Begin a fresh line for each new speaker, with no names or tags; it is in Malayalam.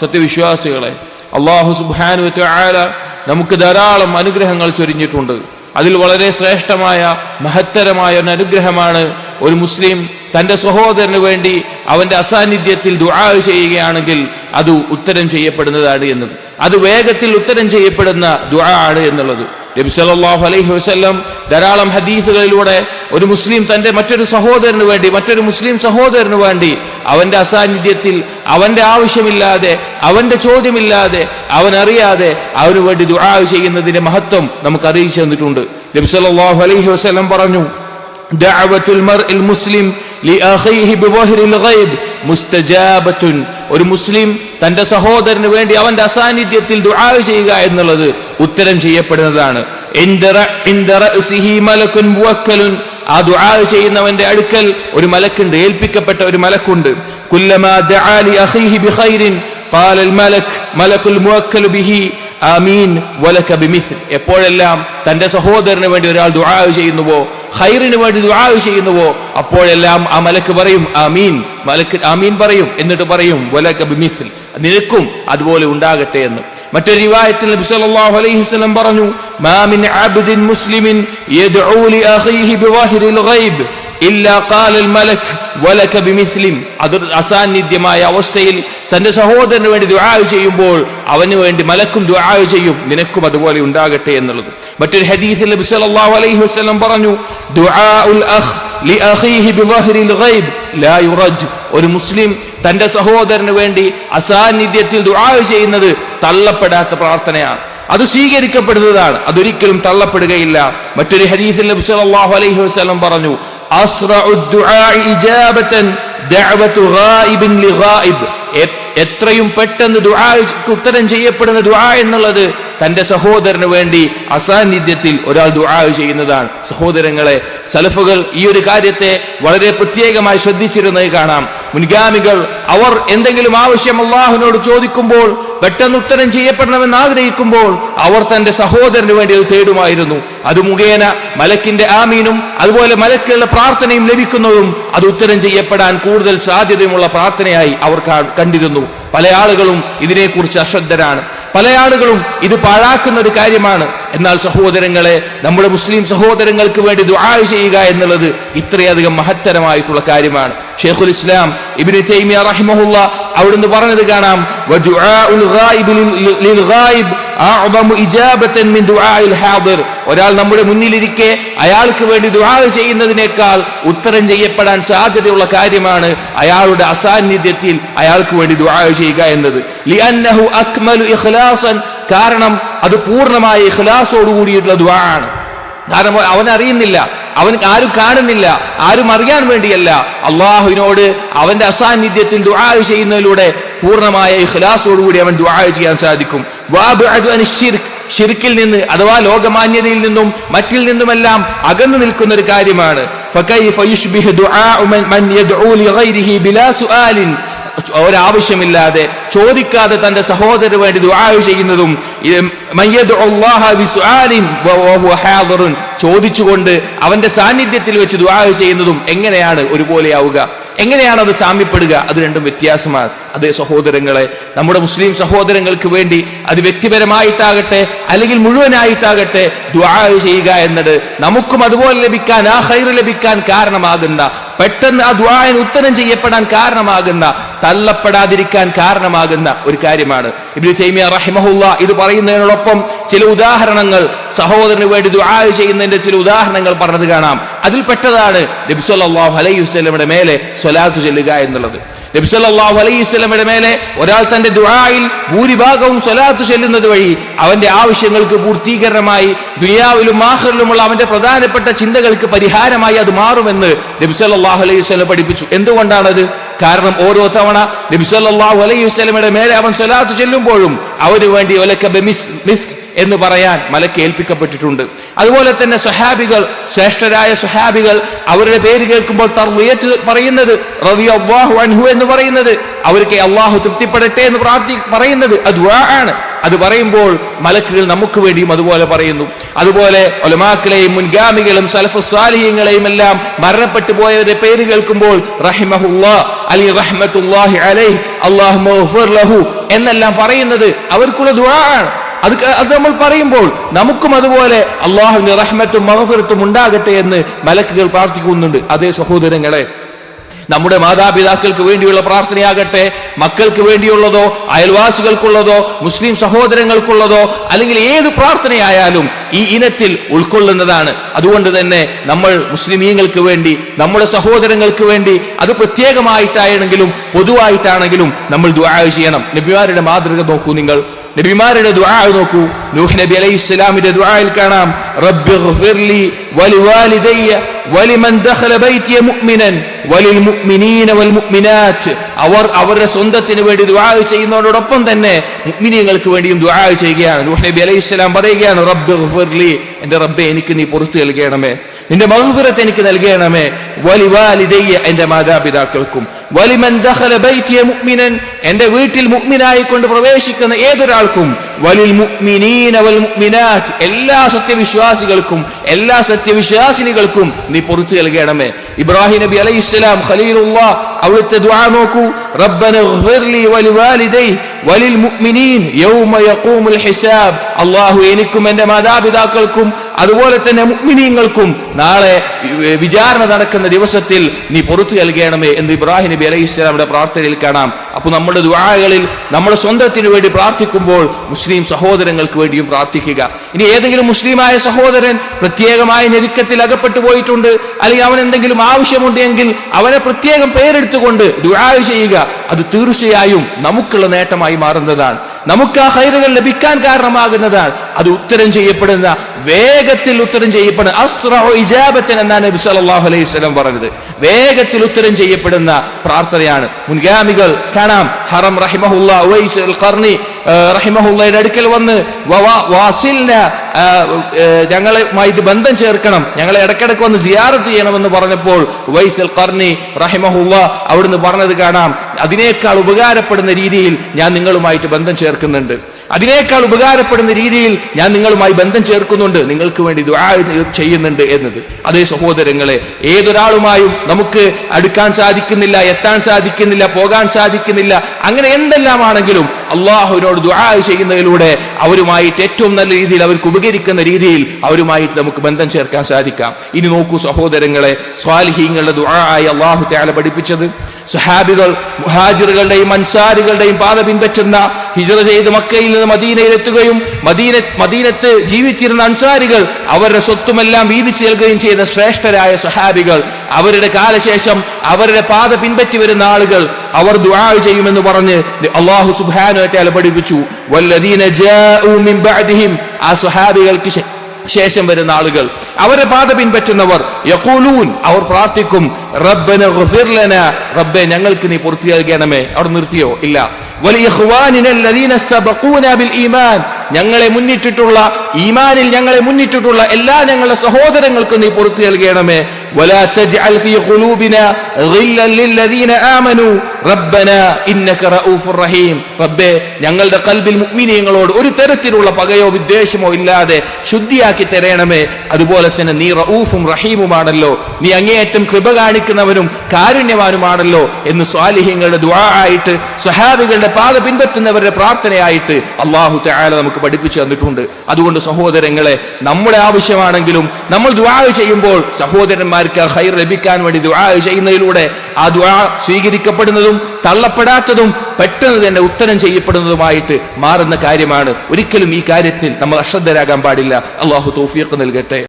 സത്യവിശ്വാസികളെ അള്ളാഹു സുബാനു ആല നമുക്ക് ധാരാളം അനുഗ്രഹങ്ങൾ ചൊരിഞ്ഞിട്ടുണ്ട്. അതിൽ വളരെ ശ്രേഷ്ഠമായ മഹത്തരമായ ഒരു അനുഗ്രഹമാണ് ഒരു മുസ്ലിം തന്റെ സഹോദരന് വേണ്ടി അവന്റെ അസാന്നിധ്യത്തിൽ ദുആ ചെയ്യുകയാണെങ്കിൽ അത് ഉത്തരം ചെയ്യപ്പെടുന്നതാണ് എന്നത്. അത് വേഗത്തിൽ ഉത്തരം ചെയ്യപ്പെടുന്ന ദുആ ആണ് എന്നുള്ളത്. നബി അലൈഹി വസല്ലം ധാരാളം ഹദീസുകളിലൂടെ ഒരു മുസ്ലിം തന്റെ മറ്റൊരു സഹോദരന് വേണ്ടി മറ്റൊരു മുസ്ലിം സഹോദരന് വേണ്ടി അവന്റെ അസാന്നിധ്യത്തിൽ അവന്റെ ആവശ്യമില്ലാതെ അവന്റെ ചോദ്യമില്ലാതെ അവൻ അറിയാതെ അവന് വേണ്ടി ദുആ ചെയ്യുന്നതിന്റെ മഹത്വം നമുക്ക് അറിയിച്ചു തന്നിട്ടുണ്ട്. നബി അലൈഹി വസല്ലം പറഞ്ഞു ദഅവത്തുൽ മർഇൽ മുസ്ലിം ലിഅഖീഹി ബിവഹ്റിൽ ഗൈബ് മുസ്തജാബത്തുൻ ഒരു മുസ്ലിം തന്റെ സഹോദരന് വേണ്ടി അവന്റെ അസാന്നിധ്യത്തിൽ ദുആ ചെയ്യുക എന്നുള്ളത് ഉത്തരം ചെയ്യപ്പെടുന്നതാണ് ഇൻദറ ഇൻദറ സിഹി മലക്കുൻ മുവക്കലുൻ ആ ദുആ ചെയ്യുന്നവന്റെ അടുക്കൽ ഒരു മലക്കുണ്ട് ഏൽപ്പിക്കപ്പെട്ട ഒരു മലക്കുണ്ട് കുല്ലമാ ദഅാ ലി അഖീഹി ബിഖൈറിൻ قال الملك ملك الموكل به ആമീൻ വലക ബിമിസ്ൽ. എപ്പോഴെല്ലാം തന്റെ സഹോദരന് വേണ്ടി ഒരാൾ ദുആ ചെയ്യുന്നുവോ ഖൈറിന് വേണ്ടി ദുആ ചെയ്യുന്നുവോ അപ്പോഴെല്ലാം ആ മലക്ക് പറയും ആമീൻ മലക്ക് ആമീൻ പറയും എന്നിട്ട് പറയും വലക ബിമിസ്ൽ. നിനക്കും അതുപോലെ ഉണ്ടാകട്ടെ എന്ന്. മറ്റൊരു റിവായത്തിൽ നബി സല്ലല്ലാഹു അലൈഹി വസല്ലം പറഞ്ഞു മാ മിൻ അബ്ദിൻ മുസ്ലിമിൻ യദ്ഊ ലി അഖീഹി ബിവാഹിരിൽ ഗൈബ്. ഇല്ലാ ഖാലൽ മലക് വലക ബിമിസ്ലിം. അത് അസാന്നിധ്യമായ അവസ്ഥയിൽ തന്റെ സഹോദരന് വേണ്ടി ദുആ ചെയ്യുമ്പോൾ അവന് വേണ്ടി മലക്കും ദുആ ചെയ്യും. നിനക്കും അതുപോലെ ഉണ്ടാകട്ടെ എന്നുള്ളത്. മറ്റൊരു ഹദീസിൽ നബി സല്ലല്ലാഹു അലൈഹി വസല്ലം പറഞ്ഞു ദുആഉൽ അഖ് ഗൈബ് ലാ യുറജ്. ഒരു മുസ്ലിം തന്റെ സഹോദരന് വേണ്ടി അസാന്നിധ്യത്തിൽ ദുആ ചെയ്യുന്നത് തള്ളപ്പെടാത്ത പ്രാർത്ഥനയാണ്. അത് സ്വീകരിക്കപ്പെടുന്നതാണ്. അതൊരിക്കലും തള്ളപ്പെടുകയില്ല. മറ്റൊരു ഹദീസിൽ നബി സല്ലല്ലാഹു അലൈഹി വസല്ലം പറഞ്ഞു എത്രയും പെട്ടെന്ന് ദുആക്ക് ഉത്തരം ചെയ്യപ്പെടുന്ന ദുആ എന്നുള്ളത് തന്റെ സഹോദരന് വേണ്ടി അസാന്നിധ്യത്തിൽ ഒരാൾ ദുആ ചെയ്യുന്നതാണ്. സഹോദരങ്ങളെ സലഫുകൾ ഈ ഒരു കാര്യത്തെ വളരെ പ്രത്യേകമായി ശ്രദ്ധിച്ചിരുന്നത് കാണാം. മുൻഗാമികൾ അവർ എന്തെങ്കിലും ആവശ്യം അള്ളാഹുവിനോട് ചോദിക്കുമ്പോൾ പെട്ടെന്ന് ഉത്തരം ചെയ്യപ്പെടണമെന്ന് ആഗ്രഹിക്കുമ്പോൾ അവർ തന്റെ സഹോദരന് വേണ്ടി അത് തേടുമായിരുന്നു. അത് മുഖേന മലക്കിന്റെ ആമീനും അതുപോലെ മലക്കുകളുടെ പ്രാർത്ഥനയും ലഭിക്കുന്നതും അത് ഉത്തരം ചെയ്യപ്പെടാൻ കൂടുതൽ സാധ്യതയുമുള്ള പ്രാർത്ഥനയായി അവർ കണ്ടിരുന്നു. പല ആളുകളും ഇതിനെക്കുറിച്ച് അശ്രദ്ധരാണ്. പല ആളുകളും ഇത് പാഴാക്കുന്ന ഒരു കാര്യമാണ്. എന്നാൽ സഹോദരങ്ങളെ നമ്മുടെ മുസ്ലിം സഹോദരങ്ങൾക്ക് വേണ്ടി ദുആ ചെയ്യുക എന്നുള്ളത് ഇത്രയധികം മഹത്തരമായിട്ടുള്ള കാര്യമാണ്. ഷെയ്ഖുൽ ഇസ്ലാം ഇബ്നു തൈമിയ റഹിമഹുല്ല അവിടുന്ന് പറഞ്ഞത് കാണാം. ഒരാൾ നമ്മുടെ മുന്നിലിരിക്കെ അയാൾക്ക് വേണ്ടി ദുആ ചെയ്യുന്നതിനേക്കാൾ ഉത്തരം ചെയ്യപ്പെടാൻ സാധ്യതയുള്ള കാര്യമാണ് അയാളുടെ അസാന്നിധ്യത്തിൽ അയാൾക്ക് വേണ്ടി ദുആ ചെയ്യുക എന്നത്. കാരണം അത് പൂർണമായ ഇഖ്ലാസോട് കൂടിയിട്ടുള്ള ദുആ ആണ്. കാരണം അവൻ അറിയുന്നില്ല. അവൻ ആരും കാണുന്നില്ല ആരും അറിയാൻ വേണ്ടിയല്ല. അള്ളാഹുവിനോട് അവന്റെ അസാന്നിധ്യത്തിൽ ദുആ ചെയ്യുന്നതിലൂടെ പൂർണമായ ഇഖ്ലാസോടുകൂടി അവൻ ദുആ ചെയ്യാൻ സാധിക്കും. ഷിർക്കിൽ നിന്ന് അഥവാ ലോകമാന്യതയിൽ നിന്നും മറ്റിൽ നിന്നുമെല്ലാം അകന്നു നിൽക്കുന്ന ഒരു കാര്യമാണ് ഒരാവശ്യമില്ലാതെ ചോദിക്കാതെ തന്റെ സഹോദരന് വേണ്ടി ദുആ ചെയ്യുന്നതും ചോദിച്ചുകൊണ്ട് അവന്റെ സാന്നിധ്യത്തിൽ വെച്ച് ദുആ ചെയ്യുന്നതും എങ്ങനെയാണ് ഒരുപോലെയാവുക? എങ്ങനെയാണ് അത് സാമ്യപ്പെടുക? അത് രണ്ടും വ്യത്യാസമാണ്. അതേ സഹോദരങ്ങളെ നമ്മുടെ മുസ്ലിം സഹോദരങ്ങൾക്ക് വേണ്ടി അത് വ്യക്തിപരമായിട്ടാകട്ടെ അല്ലെങ്കിൽ മുഴുവനായിട്ടാകട്ടെ ദുആ ചെയ്യുക എന്നത് നമുക്കും അതുപോലെ ലഭിക്കാൻ ആ ഹൈർ ലഭിക്കാൻ കാരണമാകുന്ന പെട്ടെന്ന് ആ ദ്വായന് ഉത്തരം ചെയ്യപ്പെടാൻ കാരണമാകുന്ന തള്ളപ്പെടാതിരിക്കാൻ കാരണമാകുന്ന ഒരു കാര്യമാണ്. ഇബ്നു തൈമിയ റഹിമഹുല്ല ഇത് പറയുന്നതിനോടൊപ്പം ചില ഉദാഹരണങ്ങൾ സഹോദരന് വേണ്ടി ദുആ ചെയ്യുന്നതിന്റെ ചില ഉദാഹരണങ്ങൾ പറഞ്ഞത് കാണാം. അതിൽ പെട്ടതാണ് നബി സല്ലല്ലാഹു അലൈഹി വസല്ലമയുടെ മേലെ സ്വലാത്ത് ചൊല്ലുക എന്നുള്ളത്. നബി സല്ലല്ലാഹു അലൈഹി വസല്ലമയുടെ മേലെ ഒരാൾ തന്റെ ദുആയിൽ ഭൂരിഭാഗവും സ്വലാത്ത് ചൊല്ലുന്നത് വഴി അവന്റെ ആവശ്യങ്ങൾക്ക് പൂർത്തീകരണമായി ദുനിയാവിലും ആഖിറിലുമുള്ള അവന്റെ പ്രധാനപ്പെട്ട ചിന്തകൾക്ക് പരിഹാരമായി അത് മാറുമെന്ന് നബി സല്ലല്ലാഹു അലൈഹി വസല്ലം പഠിപ്പിച്ചു. എന്തുകൊണ്ടാണത്? കാരണം ഓരോ തവണ നബി സല്ലല്ലാഹു അലൈഹി വസ്ലമയുടെ മേലെ അവൻ സ്വലാത്ത് ചെല്ലുമ്പോഴും അവന് വേണ്ടി ഒലക്ക ബമിസ് മിസ് എന്ന് പറയാൻ മലക്ക് ഏൽപ്പിക്കപ്പെട്ടിട്ടുണ്ട്. അതുപോലെ തന്നെ സുഹാബികൾ ശ്രേഷ്ഠരായ സുഹാബികൾ അവരുടെ പേര് കേൾക്കുമ്പോൾ തർവിയത്ത് പറയുന്നത് റബി അള്ളാഹു അൻഹു എന്ന് പറയുന്നത്. അവർക്ക് അള്ളാഹു തൃപ്തിപ്പെടട്ടെ എന്ന് പ്രാർത്ഥി പറയുന്നത് അത് ആണ്. അത് പറയുമ്പോൾ മലക്കുകൾ നമുക്ക് വേണ്ടിയും അതുപോലെ പറയുന്നു. അതുപോലെ ഒലമാക്കളെയും മുൻഗാമികളും സലഫു സാലിഹ്യങ്ങളെയും എല്ലാം മരണപ്പെട്ടു പോയവരുടെ പേര് കേൾക്കുമ്പോൾ അലി റഹ്മത്തുല്ലാഹി അലൈ എന്നെല്ലാം പറയുന്നത് അവർക്കുള്ള ദുആ ആണ്. അത് അത് നമ്മൾ പറയുമ്പോൾ നമുക്കും അതുപോലെ അള്ളാഹുവിന്റെ റഹ്മത്തും മഹഫിറത്തും ഉണ്ടാകട്ടെ എന്ന് മലക്കുകൾ പ്രാർത്ഥിക്കുന്നുണ്ട്. അതേ സഹോദരങ്ങളെ നമ്മുടെ മാതാപിതാക്കൾക്ക് വേണ്ടിയുള്ള പ്രാർത്ഥനയാകട്ടെ മക്കൾക്ക് വേണ്ടിയുള്ളതോ അയൽവാസികൾക്കുള്ളതോ മുസ്ലിം സഹോദരങ്ങൾക്കുള്ളതോ അല്ലെങ്കിൽ ഏത് പ്രാർത്ഥനയായാലും ഈ ഇനത്തിൽ ഉൾക്കൊള്ളുന്നതാണ്. അതുകൊണ്ട് തന്നെ നമ്മൾ മുസ്ലിമീങ്ങൾക്ക് വേണ്ടി നമ്മുടെ സഹോദരങ്ങൾക്ക് വേണ്ടി അത് പ്രത്യേകമായിട്ടാണെങ്കിലും പൊതുവായിട്ടാണെങ്കിലും നമ്മൾ ദുആ ചെയ്യണം. നബിമാരുടെ മാതൃക നോക്കൂ നിങ്ങൾ. നബിമാരുടെ ദുആ നോക്കൂ. നൂഹ് നബി അലൈഹി ഇസ്ലാമിന്റെ ദുആയിൽ കാണാം. റബ്ബി ഗ്ഫിർലി വലിവാലിദയ്യ വലിമൻ ദഖല ബൈതിയ മുഅ്മിനൻ വലിൽ മുഅ്മിനീന വൽ മുഅ്മിനാത്ത് അവർ അവരുടെ സ്വന്തത്തിന് വേണ്ടി ദുആ ചെയ്യുന്നതോടൊപ്പം തന്നെ മുഅ്മിനീങ്ങൾക്ക് വേണ്ടിയും ദുആ ചെയ്യുകയാണ്. നൂഹ് നബി അലൈഹി ഇസ്ലാം പറയുകയാണ് റബ്ബ് ഗ്ഫിർലി. എന്റെ റബ്ബെ എനിക്ക് നീ പുറത്തു നൽകണമേ. നിന്റെ മഹ്ഫിറത്ത് എനിക്ക് നൽകണമേ. വലിവാലിദയ്യ എന്റെ മാതാപിതാക്കൾക്കും. വലിമൻ ദഖല ബൈതിയ മുഅ്മിനൻ എന്റെ വീട്ടിൽ മുഅ്മിനായി കൊണ്ട് പ്രവേശിക്കുന്ന ഏതൊരാൾക്കും. വലിൽ മുഅ്മിനീന വൽ മുഅ്മിനാത്ത് എല്ലാ സത്യവിശ്വാസികൾക്കും എല്ലാ സത്യവിശ്വാസിനികൾക്കും നീ പുറത്തു നൽകണമേ. ഇബ്രാഹിം നബി അലൈഹി ഇസ്ലാം ഖലീലുല്ലാ അവിടുത്തെ ദുആ നോക്കൂ. റബ്ബന ഗ്ഫിർലി വലിവാലിദൈ വലിൽ മുഅ്മിനീൻ യൗമ യഖൂമുൽ ഹിസാബ്. അല്ലാഹു എനിക്കും എന്റെ മാതാപിതാക്കൾക്കും അതുപോലെ തന്നെ മുഗ്മിനീങ്ങൾക്കും നാളെ വിചാരണ നടക്കുന്ന ദിവസത്തിൽ നീ പുറത്തു നൽകണമേ എന്ന് ഇബ്രാഹിം നബി അലൈഹി ഇസ്ലാമിന്റെ പ്രാർത്ഥനയിൽ കാണാം. അപ്പൊ നമ്മുടെ ദുആകളിൽ നമ്മുടെ സ്വന്തത്തിന് വേണ്ടി പ്രാർത്ഥിക്കുമ്പോൾ മുസ്ലിം സഹോദരങ്ങൾക്ക് വേണ്ടിയും പ്രാർത്ഥിക്കുക. ഇനി ഏതെങ്കിലും മുസ്ലിമായ സഹോദരൻ പ്രത്യേകമായ ഞെരുക്കത്തിൽ അകപ്പെട്ടു പോയിട്ടുണ്ട് അല്ലെങ്കിൽ അവൻ എന്തെങ്കിലും ആവശ്യമുണ്ട് എങ്കിൽ അവനെ പ്രത്യേകം പേരെടുത്തുകൊണ്ട് ദുആ ചെയ്യുക. അത് തീർച്ചയായും നമുക്കുള്ള നേട്ടമായി മാറുന്നതാണ്. നമുക്ക് ആ ഹൈറുകൾ ലഭിക്കാൻ കാരണമാകുന്നതാണ്. അത് ഉത്തരം ചെയ്യപ്പെടുന്ന വേഗത്തിൽ ഉത്തരം ചെയ്യപ്പെടുന്ന അസ്റഉ ഇജാബത്തൻ എന്നാണ് നബി സല്ലല്ലാഹു അലൈഹി വസല്ലം പറഞ്ഞത്. വേഗത്തിൽ ഉത്തരം ചെയ്യപ്പെടുന്ന പ്രാർത്ഥനയാണ്. മുൻഗാമികൾ കാണാം. ഹറം റഹിമഹുല്ല ഖർണി റഹിമഹുല്ലയുടെ അടുക്കൽ വന്ന് ആ, ഞങ്ങളുമായിട്ട് ബന്ധം ചേർക്കണം. ഞങ്ങളെ ഇടയ്ക്കിടയ്ക്ക് വന്ന് സിയാറത്ത് ചെയ്യണമെന്ന് പറഞ്ഞപ്പോൾ വൈസൽ ഖർണി റഹിമഹുല്ല അവിടുന്ന് പറഞ്ഞത് കാണാം. അതിനേക്കാൾ ഉപകാരപ്പെടുന്ന രീതിയിൽ ഞാൻ നിങ്ങളുമായിട്ട് ബന്ധം ചേർക്കുന്നുണ്ട്. അതിനേക്കാൾ ഉപകാരപ്പെടുന്ന രീതിയിൽ ഞാൻ നിങ്ങളുമായി ബന്ധം ചേർക്കുന്നുണ്ട്. നിങ്ങൾക്ക് വേണ്ടി ദുആ ചെയ്യുന്നുണ്ട് എന്നത്. അതേ സഹോദരങ്ങളെ ഏതൊരാളുമായും നമുക്ക് അടുക്കാൻ സാധിക്കുന്നില്ല എത്താൻ സാധിക്കുന്നില്ല പോകാൻ സാധിക്കുന്നില്ല അങ്ങനെ എന്തെല്ലാമാണെങ്കിലും അള്ളാഹുവിനോട് ദുആ ചെയ്യുന്നതിലൂടെ അവരുമായിട്ട് ഏറ്റവും നല്ല രീതിയിൽ അവർക്ക് ഉപകരിക്കുന്ന രീതിയിൽ അവരുമായിട്ട് നമുക്ക് ബന്ധം ചേർക്കാൻ സാധിക്കാം. ഇനി നോക്കൂ സഹോദരങ്ങളെ സ്വാലിഹീങ്ങളുടെ ദുആ ആയി അള്ളാഹു തആല പഠിപ്പിച്ചത്. സഹാബികൾ മുഹാജിറുകളുടെയും അൻസാരികളുടെയും പാത പിൻപറ്റുന്ന ഹിജറ ചെയ്ത് മക്കയിൽ നിന്ന് മദീനയിലെത്തുകയും മദീന മദീനത്ത് ജീവിച്ചിരുന്ന അൻസാരികൾ അവരുടെ സ്വത്തുമെല്ലാം വീതിച്ചു നൽകുകയും ചെയ്ത ശ്രേഷ്ഠരായ സഹാബികൾ. അവരുടെ കാലശേഷം അവരുടെ പാത പിൻപറ്റി വരുന്ന ആളുകൾ അവർ ദുആ ചെയ്യുമെന്ന് പറഞ്ഞ് അള്ളാഹു തആല പഠിപ്പിച്ചു. വല്ലദീന ജാഉ മിൻ ആ സ്വഹാബികൾക്ക് ശേ- ശേഷം വരുന്ന ആളുകൾ. അവരെ പാത പിൻപറ്റുന്നവർ. യക്കൂലൂൻ അവർ പ്രാർത്ഥിക്കും റബ്ബന ഗഫിർ റബ്ബെ ഞങ്ങൾക്ക് നീ പൂർത്തി നൽകണമേ. അവിടെ നിർത്തിയോ? ഇല്ല. ഞങ്ങളെ മുന്നിട്ടിട്ടുള്ള ഈമാനിൽ ഞങ്ങളെ മുന്നിട്ടിട്ടുള്ള എല്ലാ ഞങ്ങളുടെ സഹോദരങ്ങൾക്കും നീ പുറത്തു നൽകണമേ. ولا تجعل في قلوبنا غلا للذين آمنوا ربنا إنك رؤوف رحيم റബ്ബേ ഞങ്ങളുടെ കൽബിൽ മുഅ്മിനീങ്ങളോട് ഒരു തരത്തിലുള്ള പകയോ വിദ്വേഷമോ ഇല്ലാതെ ശുദ്ധിയാക്കി തരണമേ അതുപോലെ തന്നെ നീ റഊഫും റഹീമുമാണല്ലോ നീ അങ്ങേയറ്റം കൃപ കാണിക്കുന്നവനും കാരുണ്യവാനുമാണല്ലോ എന്ന് സ്വാലിഹ്യങ്ങളുടെ ദുആ ആയിട്ട് സഹാബികളുടെ പാത പിൻപറ്റുന്നവരുടെ പ്രാർത്ഥനയായിട്ട് അള്ളാഹു തആല നമുക്ക് പഠിപ്പിച്ചു തന്നിട്ടുണ്ട് അതുകൊണ്ട് സഹോദരങ്ങളെ നമ്മുടെ ആവശ്യമാണെങ്കിലും നമ്മൾ ദുആ ചെയ്യുമ്പോൾ സഹോദരന്മാർക്ക് ആ ഹൈർ ലഭിക്കാൻ വേണ്ടി ദുആ ചെയ്യുന്നതിലൂടെ ആ ദുആ സ്വീകരിക്കപ്പെടുന്നതും തള്ളപ്പെടാത്തതും പെട്ടെന്ന് തന്നെ ഉത്തരം ചെയ്യപ്പെടുന്നതുമായിട്ട് മാറുന്ന കാര്യമാണ്. ഒരിക്കലും ഈ കാര്യത്തിൽ നമ്മൾ അശ്രദ്ധരാകാൻ പാടില്ല. അള്ളാഹു തോഫിയൊക്കെ നൽകട്ടെ.